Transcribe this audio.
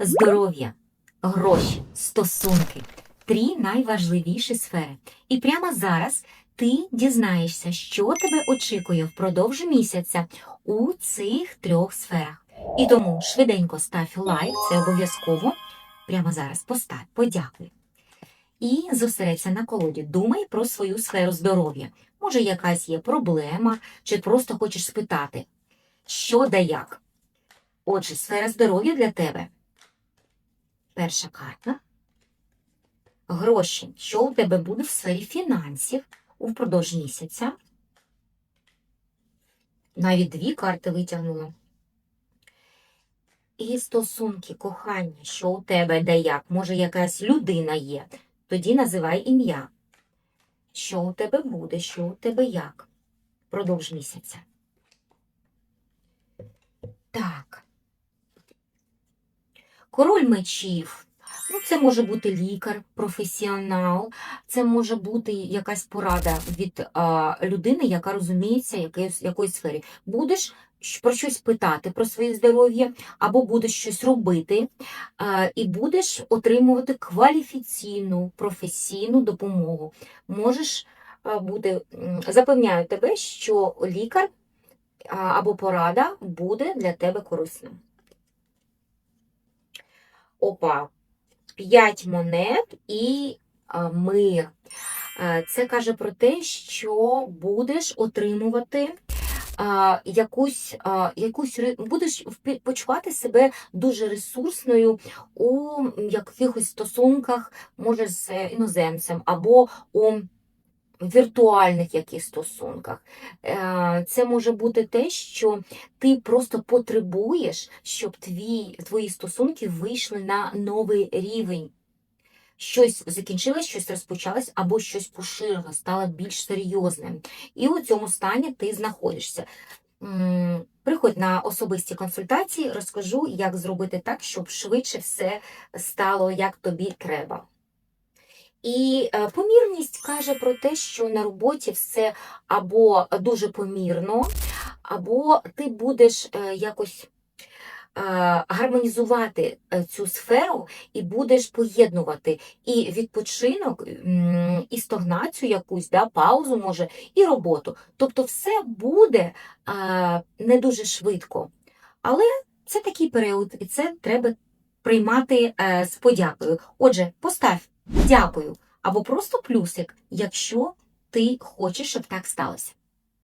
здоров'я, гроші, стосунки три найважливіші сфери. І прямо зараз ти дізнаєшся, що тебе очікує впродовж місяця у цих трьох сферах. І тому швиденько став лайк, це обов'язково. Прямо зараз постав, подякуй. І зосередься на колоді. Думай про свою сферу здоров'я. Може, якась є проблема, чи просто хочеш спитати, що да як. Отже, сфера здоров'я для тебе. Перша карта. Гроші. Що у тебе буде в сфері фінансів упродовж місяця? Навіть дві карти витягнула. І стосунки, кохання, що у тебе де як? Може, якась людина є. Тоді називай ім'я. Що у тебе буде, що у тебе як? Продовж місяця. Король мечів. Ну, це може бути лікар, професіонал, це може бути якась порада від а, людини, яка розуміється якоїсь, якоїсь сфері. Будеш про щось питати про своє здоров'я, або будеш щось робити, а, і будеш отримувати кваліфіційну професійну допомогу. Можеш а, бути, запевняю тебе, що лікар а, або порада буде для тебе корисним. Опа, п'ять монет і мир. Е, Це каже про те, що будеш отримувати якусь, якусь будеш почувати себе дуже ресурсною у якихось стосунках, може, з е, іноземцем, або у віртуальних яких стосунках. Е, Це може бути те, що ти просто потребуєш, щоб твій, твої стосунки вийшли на новий рівень. Щось закінчилось, щось розпочалось, або щось поширило, стало більш серйозним. І у цьому стані ти знаходишся. Приходь на особисті консультації, розкажу, як зробити так, щоб швидше все стало як тобі треба. І е, помірність каже про те, що на роботі все або дуже помірно, або ти будеш е, якось е, гармонізувати цю сферу і будеш поєднувати і відпочинок, і стагнацію якусь, да, паузу може, і роботу. Тобто все буде не дуже швидко. Але це такий період, і це треба приймати з подякою. Отже, постав дякую або просто плюсик, якщо ти хочеш, щоб так сталося.